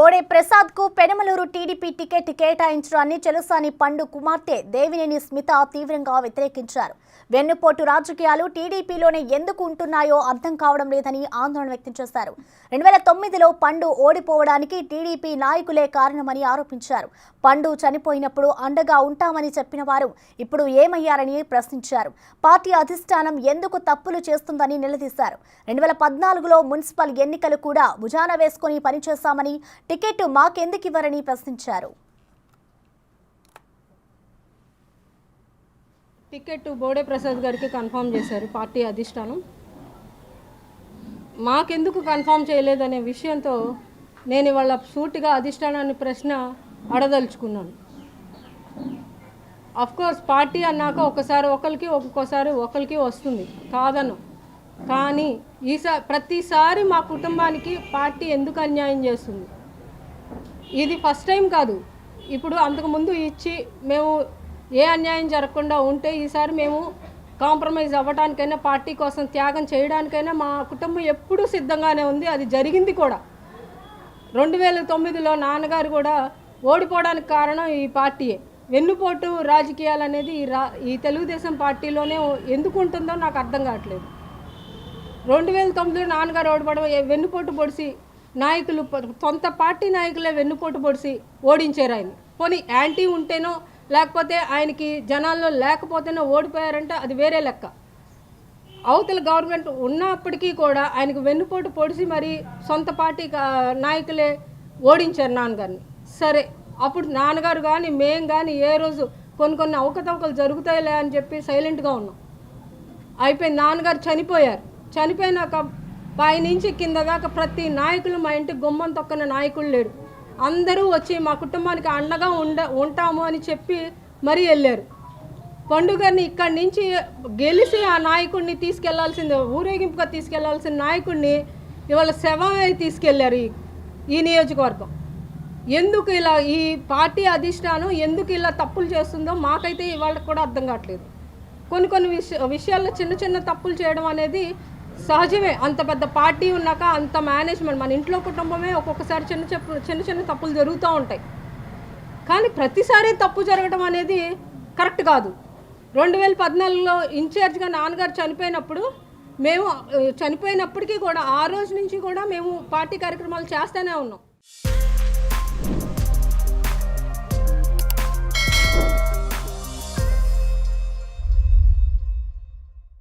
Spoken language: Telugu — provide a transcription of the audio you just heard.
బోడే ప్రసాద్కు పెనమలూరు టీడీపీ టికెట్ కేటాయించడాన్ని చెలసాని పండు కుమార్తె దేవినేని స్మిత తీవ్రంగా వ్యతిరేకించారు. వెన్నుపోటు రాజకీయాలు టీడీపీలోనే ఎందుకు ఉంటున్నాయో అర్థం కావడం లేదని ఆందోళన వ్యక్తం చేశారు. రెండు వేల తొమ్మిదిలో పండు ఓడిపోవడానికి టీడీపీ నాయకులే కారణమని ఆరోపించారు. పండు చనిపోయినప్పుడు అండగా ఉంటామని చెప్పిన వారు ఇప్పుడు ఏమయ్యారని ప్రశ్నించారు. పార్టీ అధిష్టానం ఎందుకు తప్పులు చేస్తుందని నిలదీశారు. రెండు వేల పద్నాలుగులో మున్సిపల్ ఎన్నికలు కూడా భుజాన వేసుకుని పనిచేశామని టికెట్ మాకెందుకు ఇవ్వరని ప్రశ్నించారు. టికెట్ బోడే ప్రసాద్ గారికి కన్ఫామ్ చేశారు పార్టీ అధిష్టానం. మాకెందుకు కన్ఫర్మ్ చేయలేదనే విషయంతో నేను ఇవాళ సూటిగా అధిష్టానాన్ని ప్రశ్న అడదలుచుకున్నాను. కోర్స్ పార్టీ అన్నాక ఒకసారి ఒకరికి ఒక్కొక్కసారి ఒకరికి వస్తుంది. కాదను. కానీ ఈసారి ప్రతిసారి మా కుటుంబానికి పార్టీ ఎందుకు అన్యాయం చేస్తుంది? ఇది ఫస్ట్ టైం కాదు. ఇప్పుడు అంతకుముందు ఇచ్చి మేము ఏ అన్యాయం జరగకుండా ఉంటే ఈసారి మేము కాంప్రమైజ్ అవ్వడానికైనా పార్టీ కోసం త్యాగం చేయడానికైనా మా కుటుంబం ఎప్పుడూ సిద్ధంగానే ఉంది. అది జరిగింది కూడా. రెండు వేల తొమ్మిదిలో నాన్నగారు కూడా ఓడిపోవడానికి కారణం ఈ పార్టీయే. వెన్నుపోటు రాజకీయాలు అనేది ఈ రా ఈ తెలుగుదేశం పార్టీలోనే ఎందుకు ఉంటుందో నాకు అర్థం కావట్లేదు. రెండు వేల తొమ్మిదిలో నాన్నగారు ఓడిపోవడం వెన్నుపోటు పొడిసి నాయకులు సొంత పార్టీ నాయకులే వెన్నుపోటు పొడిసి ఓడించారు ఆయన. పోనీ యాంటీ ఉంటేనో లేకపోతే ఆయనకి జనాల్లో లేకపోతేనో ఓడిపోయారంటే అది వేరే లెక్క. అవతల గవర్నమెంట్ ఉన్నప్పటికీ కూడా ఆయనకు వెన్నుపోటు పొడిసి మరి సొంత పార్టీ నాయకులే ఓడించారు నాన్నగారిని. సరే అప్పుడు నాన్నగారు కానీ మేం కానీ ఏ రోజు కొన్ని కొన్ని అవకతవకలు జరుగుతాయిలే అని చెప్పి సైలెంట్గా ఉన్నాం. అయిపోయింది నాన్నగారు చనిపోయారు. చనిపోయినాక పై నుంచి కింద దాకా ప్రతి నాయకులు మా ఇంటి గుమ్మం తొక్కన నాయకులు లేడు అందరూ వచ్చి మా కుటుంబానికి అండగా ఉండ ఉంటాము అని చెప్పి మరీ వెళ్ళారు. పండుగని ఇక్కడి నుంచి గెలిచి ఆ నాయకుడిని తీసుకెళ్ళాల్సింది ఊరేగింపుగా తీసుకెళ్ళాల్సిన నాయకుడిని ఇవాళ శవమై తీసుకెళ్ళారు ఈ ఈ నియోజకవర్గం. ఎందుకు ఇలా ఈ పార్టీ అధిష్టానం ఎందుకు ఇలా తప్పులు చేస్తుందో మాకైతే ఇవాళ కూడా అర్థం కావట్లేదు. కొన్ని కొన్ని విష విషయాల్లో చిన్న చిన్న తప్పులు చేయడం అనేది సహజమే. అంత పెద్ద పార్టీ ఉన్నాక అంత మేనేజ్మెంట్ మన ఇంట్లో కుటుంబమే ఒక్కొక్కసారి చిన్న చెప్పు చిన్న చిన్న తప్పులు జరుగుతూ ఉంటాయి. కానీ ప్రతిసారి తప్పు జరగడం అనేది కరెక్ట్ కాదు. రెండు వేల పద్నాలుగులో ఇన్ఛార్జ్గా నాన్నగారు చనిపోయినప్పుడు మేము చనిపోయినప్పటికీ కూడా ఆ రోజు నుంచి కూడా మేము పార్టీ కార్యక్రమాలు చేస్తూనే ఉన్నాం.